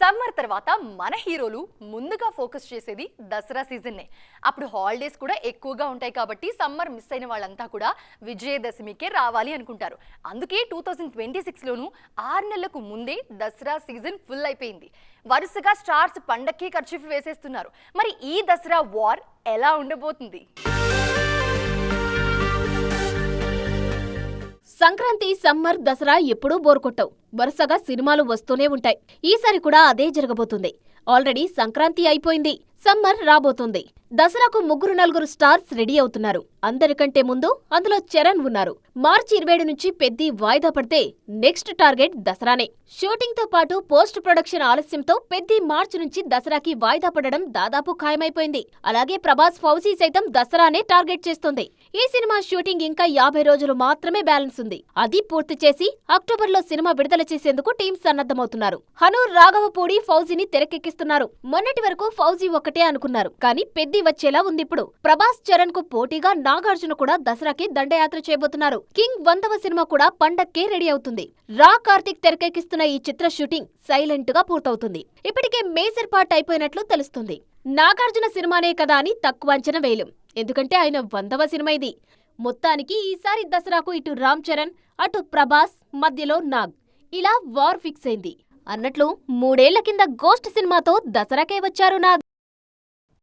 Summer తర్వాత మన హీరోలు ముందుగా ఫోకస్ చేసేది దసరా సీజన్నే. అప్పుడు హాలిడేస్ కూడా ఎక్కువగా ఉంటాయి కాబట్టి సమ్మర్ మిస్ అయిన వాళ్ళంతా కూడా విజయదశమికే రావాలి అనుకుంటారు. అందుకే టూ థౌజండ్ ట్వంటీ సిక్స్లోనూ ఆరు నెలలకు ముందే దసరా సీజన్ ఫుల్ అయిపోయింది. వరుసగా స్టార్స్ పండక్కి ఖర్చు వేసేస్తున్నారు. మరి ఈ దసరా వార్ ఎలా ఉండబోతుంది? సంక్రాంతి సమ్మర్ దసరా ఎప్పుడూ బోర్కొట్టవు వరుసగా సినిమాలు వస్తూనే ఉంటాయి. ఈసారి కూడా అదే జరగబోతుంది. ఆల్రెడీ సంక్రాంతి అయిపోయింది. సమ్మర్ రాబోతుంది. దసరాకు ముగ్గురు నలుగురు స్టార్స్ రెడీ అవుతున్నారు. అందరికంటే ముందు అందులో చరణ్ ఉన్నారు. మార్చి ఇరవై నుంచి పెద్ది వాయిదా పడితే నెక్స్ట్ టార్గెట్ దసరానే. షూటింగ్తో పాటు పోస్ట్ ప్రొడక్షన్ ఆలస్యంతో పెద్ది మార్చి నుంచి దసరాకి వాయిదా పడడం దాదాపు ఖాయమైపోయింది. అలాగే ప్రభాస్ ఫౌజీ సైతం దసరానే టార్గెట్ చేస్తోంది. ఈ సినిమా షూటింగ్ ఇంకా యాభై రోజులు మాత్రమే బ్యాలెన్స్ ఉంది. అది పూర్తి చేసి అక్టోబర్లో సినిమా విడుదల చేసేందుకు టీం సన్నద్ధమవుతున్నారు. హనూర్ రాఘవపూడి ఫౌజీని తెరకెక్కిస్తున్నారు. మొన్నటి వరకు ఫౌజీ ఒక్కటే అనుకున్నారు. కానీ పెద్ది వచ్చేలా ఉంది ఇప్పుడు. ప్రభాస్ చరణ్కు పోటీగా నాగార్జున కూడా దసరాకి దండయాత్ర చేయబోతున్నారు. కింగ్ వందవ సినిమా కూడా పండక్కే రెడీ అవుతుంది. రా కార్తిక్ తెరకెక్కిస్తున్న ఈ చిత్ర షూటింగ్ సైలెంట్గా పూర్తవుతుంది. ఇప్పటికే మేజర్ పార్ట్ అయిపోయినట్లు తెలుస్తుంది. నాగార్జున సినిమానే కదా అని తక్కువ అంచనా వేయలేం. ఎందుకంటే ఆయన వందవ సినిమా ఇది. మొత్తానికి ఈసారి దసరాకు ఇటు రామ్ చరణ్ అటు ప్రభాస్ మధ్యలో నాగ్. ఇలా వార్ ఫిక్స్ అయింది. అన్నట్లు మూడేళ్ళ కింద గోస్ట్ సినిమాతో దసరాకే వచ్చారు నాగ్.